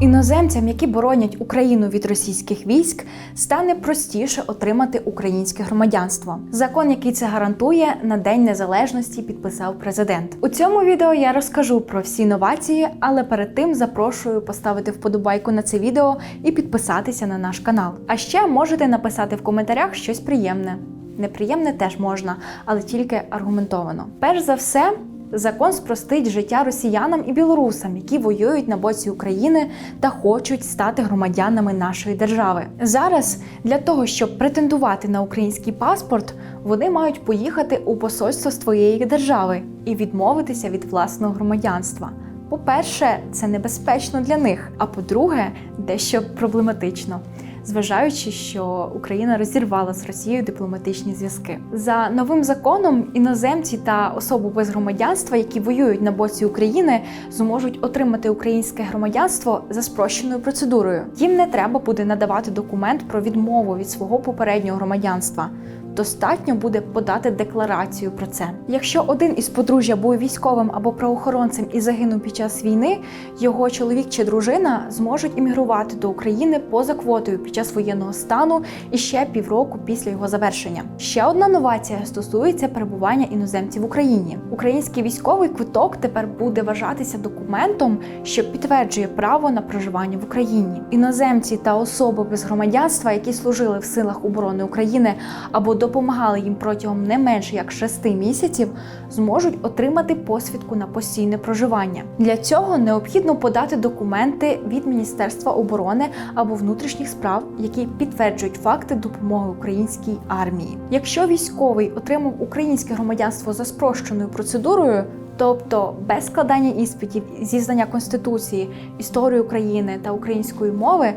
Іноземцям, які боронять Україну від російських військ, стане простіше отримати українське громадянство. Закон, який це гарантує, на День Незалежності підписав президент. У цьому відео я розкажу про всі новації, але перед тим запрошую поставити вподобайку на це відео і підписатися на наш канал. А ще можете написати в коментарях щось приємне. Неприємне теж можна, але тільки аргументовано. Перш за все. Закон спростить життя росіянам і білорусам, які воюють на боці України та хочуть стати громадянами нашої держави. Зараз для того, щоб претендувати на український паспорт, вони мають поїхати у посольство з твоєї держави і відмовитися від власного громадянства. По-перше, це небезпечно для них. А по-друге, дещо проблематично. Зважаючи, що Україна розірвала з Росією дипломатичні зв'язки за новим законом, іноземці та особи без громадянства, які воюють на боці України, зможуть отримати українське громадянство за спрощеною процедурою. Їм не треба буде надавати документ про відмову від свого попереднього громадянства. Достатньо буде подати декларацію про це. Якщо один із подружжя був військовим або правоохоронцем і загинув під час війни, його чоловік чи дружина зможуть іммігрувати до України поза квотою під час воєнного стану і ще півроку після його завершення. Ще одна новація стосується перебування іноземців в Україні. Український військовий квиток тепер буде вважатися документом, що підтверджує право на проживання в Україні. Іноземці та особи без громадянства, які служили в силах оборони України або допомагали їм протягом не менше як 6 місяців, зможуть отримати посвідку на постійне проживання. Для цього необхідно подати документи від Міністерства оборони або внутрішніх справ, які підтверджують факти допомоги українській армії. Якщо військовий отримав українське громадянство за спрощеною процедурою. Тобто без складання іспитів зі знання конституції, історії України та української мови,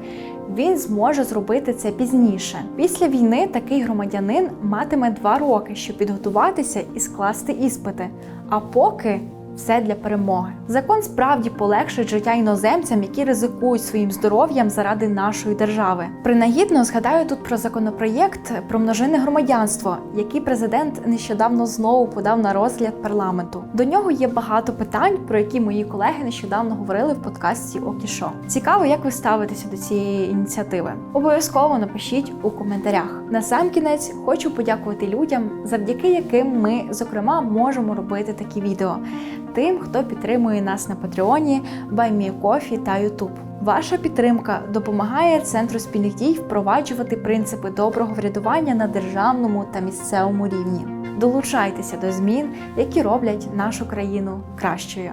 він зможе зробити це пізніше. Після війни такий громадянин матиме два роки, щоб підготуватися і скласти іспити. А поки все для перемоги. Закон справді полегшить життя іноземцям, які ризикують своїм здоров'ям заради нашої держави. Принагідно згадаю тут про законопроєкт про множинне громадянство, який президент нещодавно знову подав на розгляд парламенту. До нього є багато питань, про які мої колеги нещодавно говорили в подкасті Окішо. Цікаво, як ви ставитеся до цієї ініціативи. Обов'язково напишіть у коментарях. На сам кінець хочу подякувати людям, завдяки яким ми, зокрема, можемо робити такі відео тим, хто підтримує нас на Патреоні, Баймієкофі та Ютуб. Ваша підтримка допомагає центру спільних дій впроваджувати принципи доброго врядування на державному та місцевому рівні. Долучайтеся до змін, які роблять нашу країну кращою.